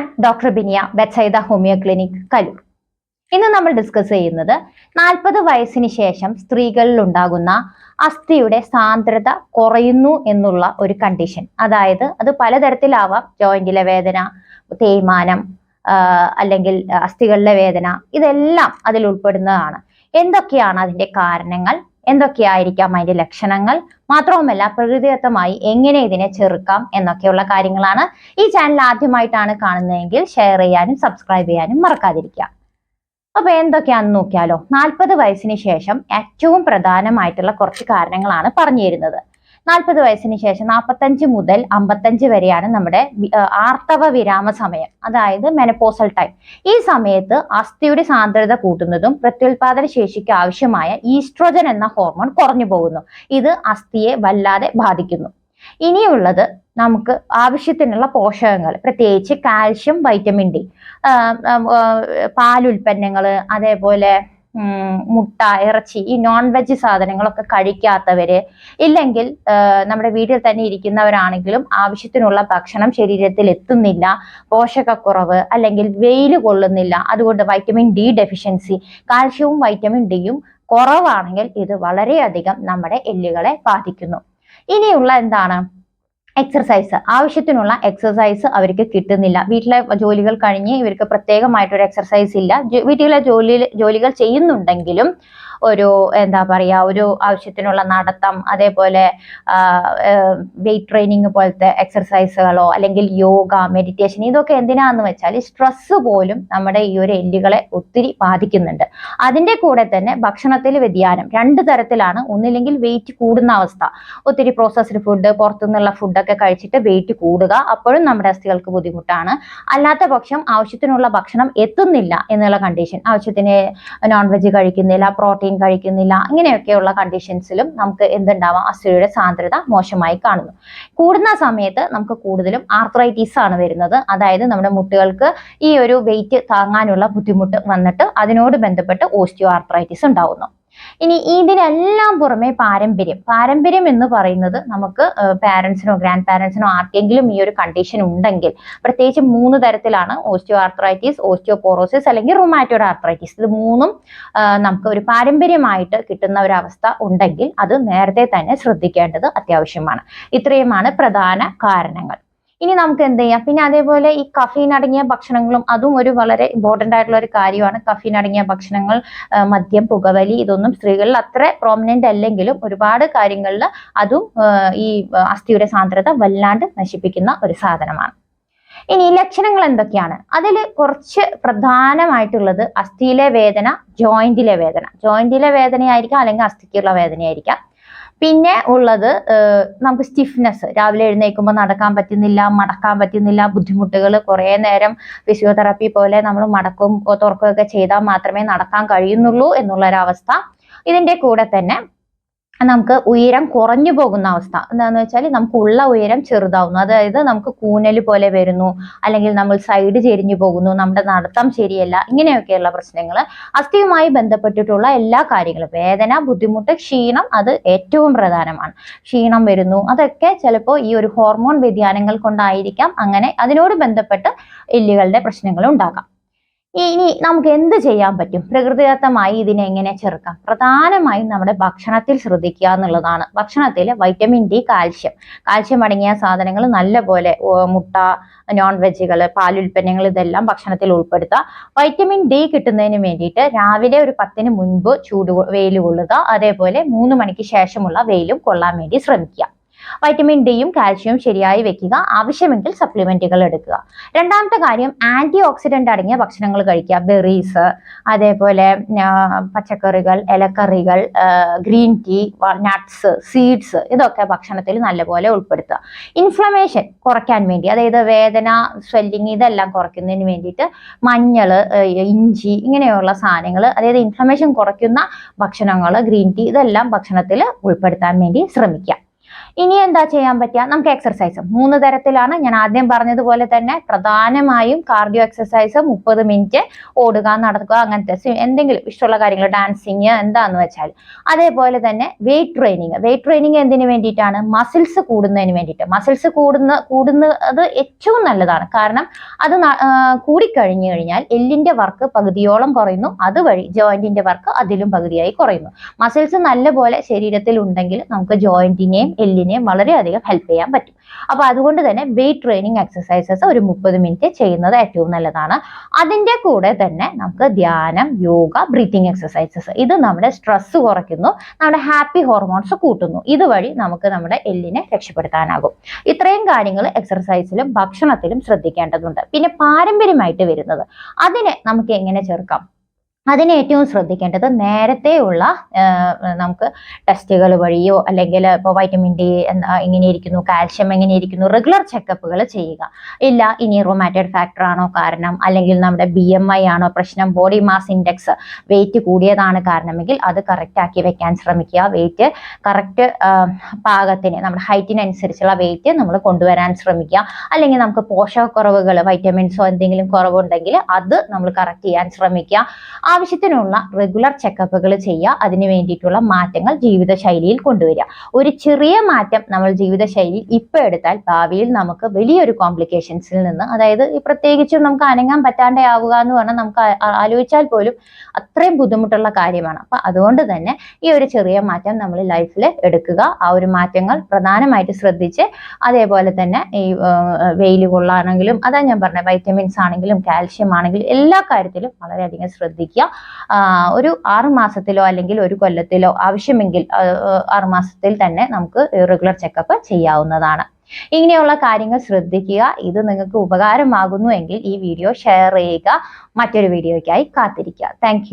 ഞാൻ doctor Biniya Bethsaida homeo clinic Kaloor ഇന്ന് നമ്മൾ ഡിസ്കസ് ചെയ്യുന്നത് നാൽപ്പത് വയസ്സിന് ശേഷം സ്ത്രീകളിൽ ഉണ്ടാകുന്ന അസ്ഥിയുടെ സാന്ദ്രത കുറയുന്നു എന്നുള്ള ഒരു കണ്ടീഷൻ അതായത് അത് പലതരത്തിലാവാം. ജോയിന്റിലെ വേദന തേയ്മാനം അല്ലെങ്കിൽ അസ്ഥികളിലെ വേദന ഇതെല്ലാം അതിൽ ഉൾപ്പെടുന്നതാണ്. എന്തൊക്കെയാണ് അതിന്റെ കാരണങ്ങൾ? എന്തൊക്കെയായിരിക്കാം അതിന്റെ ലക്ഷണങ്ങൾ? മാത്രവുമല്ല പ്രകൃതിദത്തമായി എങ്ങനെ ഇതിനെ ചെറുക്കാം എന്നൊക്കെയുള്ള കാര്യങ്ങളാണ് ഈ ചാനൽ ആദ്യമായിട്ടാണ് കാണുന്നതെങ്കിൽ ഷെയർ ചെയ്യാനും സബ്സ്ക്രൈബ് ചെയ്യാനും മറക്കാതിരിക്കുക. അപ്പൊ എന്തൊക്കെയാണെന്ന് നോക്കിയാലോ? നാൽപ്പത് വയസ്സിന് ശേഷം ഏറ്റവും പ്രധാനമായിട്ടുള്ള കുറച്ച് കാരണങ്ങളാണ് പറഞ്ഞു തരുന്നത് നാൽപ്പത് വയസ്സിന് ശേഷം നാൽപ്പത്തഞ്ച് മുതൽ അമ്പത്തഞ്ച് വരെയാണ് നമ്മുടെ ആർത്തവ വിരാമ സമയം അതായത് മെനപ്പോസൽ ടൈം ഈ സമയത്ത് അസ്ഥിയുടെ സാന്ദ്രത കൂട്ടുന്നതും പ്രത്യുൽപാദന ശേഷിക്ക് ആവശ്യമായ ഈസ്ട്രോജൻ എന്ന ഹോർമോൺ കുറഞ്ഞു പോകുന്നു. ഇത് അസ്ഥിയെ വല്ലാതെ ബാധിക്കുന്നു. ഇനിയുള്ളത് നമുക്ക് ആവശ്യത്തിനുള്ള പോഷകങ്ങൾ പ്രത്യേകിച്ച് കാൽഷ്യം വൈറ്റമിൻ ഡി പാലുൽപ്പന്നങ്ങൾ അതേപോലെ മുട്ട ഇറച്ചി ഈ നോൺ വെജ് സാധനങ്ങളൊക്കെ കഴിക്കാത്തവര് ഇല്ലെങ്കിൽ നമ്മുടെ വീട്ടിൽ തന്നെ ഇരിക്കുന്നവരാണെങ്കിലും ആവശ്യത്തിനുള്ള ഭക്ഷണം ശരീരത്തിൽ എത്തുന്നില്ല പോഷകക്കുറവ് അല്ലെങ്കിൽ വെയിൽ കൊള്ളുന്നില്ല അതുകൊണ്ട് വൈറ്റമിൻ ഡി ഡെഫിഷ്യൻസി കാൽഷ്യവും വൈറ്റമിൻ ഡിയും കുറവാണെങ്കിൽ ഇത് വളരെയധികം നമ്മുടെ എല്ലുകളെ ബാധിക്കുന്നു. ഇനിയുള്ള എന്താണ്? എക്സർസൈസ് ആവശ്യത്തിനുള്ള എക്സർസൈസ് അവർക്ക് കിട്ടുന്നില്ല. വീട്ടിലെ ജോലികൾ കഴിഞ്ഞ് ഇവർക്ക് പ്രത്യേകമായിട്ടൊരു എക്സർസൈസ് ഇല്ല. വീട്ടിലെ ജോലി ജോലികൾ ചെയ്യുന്നുണ്ടെങ്കിലും ഒരു എന്താ പറയുക ഒരു ആവശ്യത്തിനുള്ള നടത്തം അതേപോലെ വെയിറ്റ് ട്രെയിനിങ് പോലത്തെ എക്സർസൈസുകളോ അല്ലെങ്കിൽ യോഗ മെഡിറ്റേഷൻ ഇതൊക്കെ എന്തിനാന്ന് വെച്ചാൽ സ്ട്രെസ് പോലും നമ്മുടെ ഈ ഒരു എല്ലുകളെ ഒത്തിരി ബാധിക്കുന്നുണ്ട്. അതിന്റെ കൂടെ തന്നെ ഭക്ഷണത്തിൽ വ്യതിയാനം രണ്ട് തരത്തിലാണ്. ഒന്നില്ലെങ്കിൽ വെയിറ്റ് കൂടുന്ന അവസ്ഥ. ഒത്തിരി പ്രോസസ്ഡ് ഫുഡ് പുറത്തുനിന്നുള്ള ഫുഡൊക്കെ കഴിച്ചിട്ട് വെയിറ്റ് കൂടുക അപ്പോഴും നമ്മുടെ അസ്ഥികൾക്ക് ബുദ്ധിമുട്ടാണ്. അല്ലാത്ത പക്ഷം ആവശ്യത്തിനുള്ള ഭക്ഷണം എത്തുന്നില്ല എന്നുള്ള കണ്ടീഷൻ ആവശ്യത്തിന് നോൺ വെജ് കഴിക്കുന്നില്ല പ്രോട്ടീൻ കഴിക്കുന്നില്ല. ഇങ്ങനെയൊക്കെയുള്ള കണ്ടീഷൻസിലും നമുക്ക് എന്തുണ്ടാവാം? അസ്ഥിയുടെ സാന്ദ്രത മോശമായി കാണുന്നു. കൂടുന്ന സമയത്ത് നമുക്ക് കൂടുതലും ആർത്രൈറ്റീസ് ആണ് വരുന്നത്. അതായത് നമ്മുടെ മുട്ടുകൾക്ക് ഈ ഒരു വെയിറ്റ് താങ്ങാനുള്ള ബുദ്ധിമുട്ട് വന്നിട്ട് അതിനോട് ബന്ധപ്പെട്ട് ഓസ്റ്റിയോ ആർത്രൈറ്റിസ് ഉണ്ടാവുന്നു. ഇനി ഇതിനെല്ലാം പുറമെ പാരമ്പര്യം. പാരമ്പര്യം എന്ന് പറയുന്നത് നമുക്ക് പാരൻസിനോ ഗ്രാൻഡ് പാരൻസിനോ ആർക്കെങ്കിലും ഈ ഒരു കണ്ടീഷൻ ഉണ്ടെങ്കിൽ പ്രത്യേകിച്ച് മൂന്ന് തരത്തിലാണ് ഓസ്റ്റിയോ ആർത്രൈറ്റിസ് ഓസ്റ്റിയോപോറോസിസ് അല്ലെങ്കിൽ റൊമാറ്റോഡ് ആർത്രൈറ്റിസ് ഇത് മൂന്നും നമുക്ക് ഒരു പാരമ്പര്യമായിട്ട് കിട്ടുന്ന ഒരു അവസ്ഥ ഉണ്ടെങ്കിൽ അത് നേരത്തെ തന്നെ ശ്രദ്ധിക്കേണ്ടത് അത്യാവശ്യമാണ്. ഇത്രയുമാണ് പ്രധാന കാരണങ്ങൾ. ഇനി നമുക്ക് എന്ത് ചെയ്യാം? പിന്നെ അതേപോലെ ഈ കഫീൻ അടങ്ങിയ ഭക്ഷണങ്ങളും അതും ഒരു വളരെ ഇമ്പോർട്ടന്റ് ആയിട്ടുള്ള ഒരു കാര്യമാണ്. കഫീൻ അടങ്ങിയ ഭക്ഷണങ്ങൾ മദ്യം പുകവലി ഇതൊന്നും സ്ത്രീകളിൽ അത്ര പ്രോമിനന്റ് അല്ലെങ്കിലും ഒരുപാട് കാര്യങ്ങളിൽ അതും ഈ അസ്ഥിയുടെ സാന്ദ്രത വല്ലാണ്ട് നശിപ്പിക്കുന്ന ഒരു സാധനമാണ്. ഇനി ലക്ഷണങ്ങൾ എന്തൊക്കെയാണ്? അതിൽ കുറച്ച് പ്രധാനമായിട്ടുള്ളത് അസ്ഥിയിലെ വേദന ജോയിന്റിലെ വേദന. ജോയിന്റിലെ വേദനയായിരിക്കാം അല്ലെങ്കിൽ അസ്ഥിക്കുള്ള വേദനയായിരിക്കാം. പിന്നെ ഉള്ളത് നമുക്ക് സ്റ്റിഫ്നെസ് രാവിലെ എഴുന്നേൽക്കുമ്പോൾ നടക്കാൻ പറ്റുന്നില്ല മടക്കാൻ പറ്റുന്നില്ല ബുദ്ധിമുട്ടുകൾ കുറേ നേരം ഫിസിയോതെറാപ്പി പോലെ നമ്മൾ മടക്കും തുറക്കുകയൊക്കെ ചെയ്താൽ മാത്രമേ നടക്കാൻ കഴിയുന്നുള്ളൂ എന്നുള്ള ഒരു അവസ്ഥ ഇതിന്റെ കൂടെ തന്നെ. നമുക്ക് ഉയരം കുറഞ്ഞു പോകുന്ന അവസ്ഥ. എന്താന്ന് വെച്ചാൽ നമുക്ക് ഉള്ള ഉയരം ചെറുതാവുന്നു. അതായത് നമുക്ക് കൂനൽ പോലെ വരുന്നു. അല്ലെങ്കിൽ നമ്മൾ സൈഡ് ചെരിഞ്ഞു പോകുന്നു. നമ്മുടെ നടത്തം ശരിയല്ല. ഇങ്ങനെയൊക്കെയുള്ള പ്രശ്നങ്ങൾ അസ്ഥിയുമായി ബന്ധപ്പെട്ടിട്ടുള്ള എല്ലാ കാര്യങ്ങളും. വേദന ബുദ്ധിമുട്ട് ക്ഷീണം അത് ഏറ്റവും പ്രധാനമാണ്. ക്ഷീണം വരുന്നു. അതൊക്കെ ചിലപ്പോൾ ഈ ഒരു ഹോർമോൺ വ്യതിയാനങ്ങൾ കൊണ്ടായിരിക്കാം. അങ്ങനെ അതിനോട് ബന്ധപ്പെട്ട് എല്ലുകളുടെ പ്രശ്നങ്ങൾ ഉണ്ടാകാം. ഇനി നമുക്ക് എന്ത് ചെയ്യാൻ പറ്റും? പ്രകൃതിദത്തമായി ഇതിനെ എങ്ങനെ ചെറുക്കാം? പ്രധാനമായും നമ്മുടെ ഭക്ഷണത്തിൽ ശ്രദ്ധിക്കുക എന്നുള്ളതാണ്. ഭക്ഷണത്തിൽ വൈറ്റമിൻ ഡി കാൽഷ്യം കാൽഷ്യം അടങ്ങിയ സാധനങ്ങൾ നല്ലപോലെ മുട്ട നോൺ വെജുകൾ പാലുൽപ്പന്നങ്ങൾ ഇതെല്ലാം ഭക്ഷണത്തിൽ ഉൾപ്പെടുത്തുക വൈറ്റമിൻ ഡി കിട്ടുന്നതിന് വേണ്ടിയിട്ട് രാവിലെ ഒരു പത്തിന് മുൻപ് ചൂട് വെയിൽ കൊള്ളുക അതേപോലെ മൂന്ന് മണിക്ക് ശേഷമുള്ള വെയിലും കൊള്ളാൻ വേണ്ടി ശ്രമിക്കുക. വൈറ്റമിൻ ഡിയും കാൽഷ്യവും ശരിയായി വെക്കുക. ആവശ്യമെങ്കിൽ സപ്ലിമെന്റുകൾ എടുക്കുക. രണ്ടാമത്തെ കാര്യം ആന്റി ഓക്സിഡന്റ് അടങ്ങിയ ഭക്ഷണങ്ങൾ കഴിക്കുക. ബെറീസ് അതേപോലെ പച്ചക്കറികൾ ഇലക്കറികൾ ഗ്രീൻ ടീ നട്ട്സ് സീഡ്സ് ഇതൊക്കെ ഭക്ഷണത്തിൽ നല്ലപോലെ ഉൾപ്പെടുത്തുക. ഇൻഫ്ലമേഷൻ കുറയ്ക്കാൻ വേണ്ടി അതായത് വേദന സ്വെല്ലിങ് ഇതെല്ലാം കുറയ്ക്കുന്നതിന് വേണ്ടിയിട്ട് മഞ്ഞൾ ഇഞ്ചി ഇങ്ങനെയുള്ള സാധനങ്ങൾ അതായത് ഇൻഫ്ലമേഷൻ കുറയ്ക്കുന്ന ഭക്ഷണങ്ങൾ ഗ്രീൻ ടീ ഇതെല്ലാം ഭക്ഷണത്തിൽ ഉൾപ്പെടുത്താൻ വേണ്ടി ശ്രമിക്കുക. ഇനി എന്താ ചെയ്യാൻ പറ്റുക? നമുക്ക് എക്സർസൈസ് മൂന്ന് തരത്തിലാണ് ഞാൻ ആദ്യം പറഞ്ഞതുപോലെ തന്നെ പ്രധാനമായും കാർഡിയോ എക്സർസൈസ് മുപ്പത് മിനിറ്റ് ഓടുക നടക്കുക അങ്ങനത്തെ എന്തെങ്കിലും ഇഷ്ടമുള്ള കാര്യങ്ങൾ ഡാൻസിങ് എന്താന്ന് വെച്ചാൽ. അതേപോലെ തന്നെ വെയിറ്റ് ട്രെയിനിങ് വെയിറ്റ് ട്രെയിനിങ് എന്തിനു വേണ്ടിയിട്ടാണ്? മസിൽസ് കൂടുന്നതിന് വേണ്ടിയിട്ട്. മസിൽസ് കൂടുന്ന കൂടുന്നത് ഏറ്റവും നല്ലതാണ്. കാരണം അത് കൂടിക്കഴിഞ്ഞു കഴിഞ്ഞാൽ എല്ലിന്റെ വർക്ക് പകുതിയോളം കുറയുന്നു. അതുവഴി ജോയിന്റിന്റെ വർക്ക് അതിലും പകുതിയായി കുറയുന്നു. മസിൽസ് നല്ലപോലെ ശരീരത്തിൽ ഉണ്ടെങ്കിൽ നമുക്ക് ജോയിന്റിനെയും എല്ലിനെയും വളരെയധികം ഹെൽപ്പ് ചെയ്യാൻ പറ്റും. അപ്പൊ അതുകൊണ്ട് തന്നെ വെയിറ്റ് ട്രെയിനിങ് എക്സസൈസസ് ഒരു മുപ്പത് മിനിറ്റ് ചെയ്യുന്നത് ഏറ്റവും നല്ലതാണ്. അതിന്റെ കൂടെ തന്നെ നമുക്ക് ധ്യാനം യോഗ ബ്രീത്തിങ് എക്സസൈസസ് ഇത് നമ്മുടെ സ്ട്രെസ് കുറയ്ക്കുന്നു നമ്മുടെ ഹാപ്പി ഹോർമോൺസ് കൂട്ടുന്നു. ഇതുവഴി നമുക്ക് നമ്മുടെ എല്ലിനെ രക്ഷപ്പെടുത്താനാകും. ഇത്രയും കാര്യങ്ങൾ എക്സർസൈസിലും ഭക്ഷണത്തിലും ശ്രദ്ധിക്കേണ്ടതുണ്ട്. പിന്നെ പാരമ്പര്യമായിട്ട് വരുന്നത് അതിനെ നമുക്ക് എങ്ങനെ ചേർക്കാം? അതിന് ഏറ്റവും ശ്രദ്ധിക്കേണ്ടത് നേരത്തെയുള്ള നമുക്ക് ടെസ്റ്റുകൾ വഴിയോ അല്ലെങ്കിൽ ഇപ്പോൾ വൈറ്റമിൻ ഡി എന്താ എങ്ങനെ ഇരിക്കുന്നു കാൽഷ്യം എങ്ങനെ ഇരിക്കുന്നു റെഗുലർ ചെക്കപ്പുകൾ ചെയ്യുക. ഇല്ല ഇനി റൊമാറ്റഡ് ഫാക്ടർ ആണോ കാരണം അല്ലെങ്കിൽ നമ്മുടെ ബി എം ഐ ആണോ പ്രശ്നം ബോഡി മാസ് ഇൻഡെക്സ് വെയിറ്റ് കൂടിയതാണ് കാരണമെങ്കിൽ അത് കറക്റ്റ് ആക്കി വെക്കാൻ ശ്രമിക്കുക. വെയിറ്റ് കറക്റ്റ് പാകത്തിന് നമ്മുടെ ഹൈറ്റിനനുസരിച്ചുള്ള വെയിറ്റ് നമ്മൾ കൊണ്ടുവരാൻ ശ്രമിക്കുക. അല്ലെങ്കിൽ നമുക്ക് പോഷകക്കുറവുകൾ വൈറ്റമിൻസോ എന്തെങ്കിലും കുറവുണ്ടെങ്കിൽ അത് നമ്മൾ കറക്റ്റ് ചെയ്യാൻ ശ്രമിക്കുക. ആവശ്യത്തിനുള്ള റെഗുലർ ചെക്കപ്പുകൾ ചെയ്യുക. അതിന് വേണ്ടിയിട്ടുള്ള മാറ്റങ്ങൾ ജീവിതശൈലിയിൽ കൊണ്ടുവരിക. ഒരു ചെറിയ മാറ്റം നമ്മൾ ജീവിതശൈലിയിൽ ഇപ്പോൾ എടുത്താൽ ഭാവിയിൽ നമുക്ക് വലിയൊരു കോംപ്ലിക്കേഷൻസിൽ നിന്ന് അതായത് പ്രത്യേകിച്ചും നമുക്ക് അനങ്ങാൻ പറ്റാണ്ടാവുക എന്ന് പറഞ്ഞാൽ നമുക്ക് ആലോചിച്ചാൽ പോലും അത്രയും ബുദ്ധിമുട്ടുള്ള കാര്യമാണ്. അപ്പൊ അതുകൊണ്ട് തന്നെ ഈ ഒരു ചെറിയ മാറ്റം നമ്മൾ ലൈഫിൽ എടുക്കുക. ആ ഒരു മാറ്റങ്ങൾ പ്രധാനമായിട്ട് ശ്രദ്ധിച്ച് അതേപോലെ തന്നെ ഈ വെയിൽ കൊള്ളാണെങ്കിലും അതാ ഞാൻ പറഞ്ഞ വൈറ്റമിൻസ് ആണെങ്കിലും കാൽഷ്യം ആണെങ്കിലും എല്ലാ കാര്യത്തിലും വളരെയധികം ശ്രദ്ധിക്കുക. ആ, ഒരു ആറ് മാസത്തിലോ അല്ലെങ്കിൽ ഒരു കൊല്ലത്തിലോ ആവശ്യമെങ്കിൽ ആറ് മാസത്തിൽ തന്നെ നമുക്ക് റെഗുലർ ചെക്കപ്പ് ചെയ്യാവുന്നതാണ്. ഇങ്ങനെയുള്ള കാര്യങ്ങൾ ശ്രദ്ധിക്കുക. ഇത് നിങ്ങൾക്ക് ഉപകാരമാകുന്നു എങ്കിൽ ഈ വീഡിയോ ഷെയർ ചെയ്യുക. മറ്റൊരു വീഡിയോയ്ക്കായി കാത്തിരിക്കുക. താങ്ക്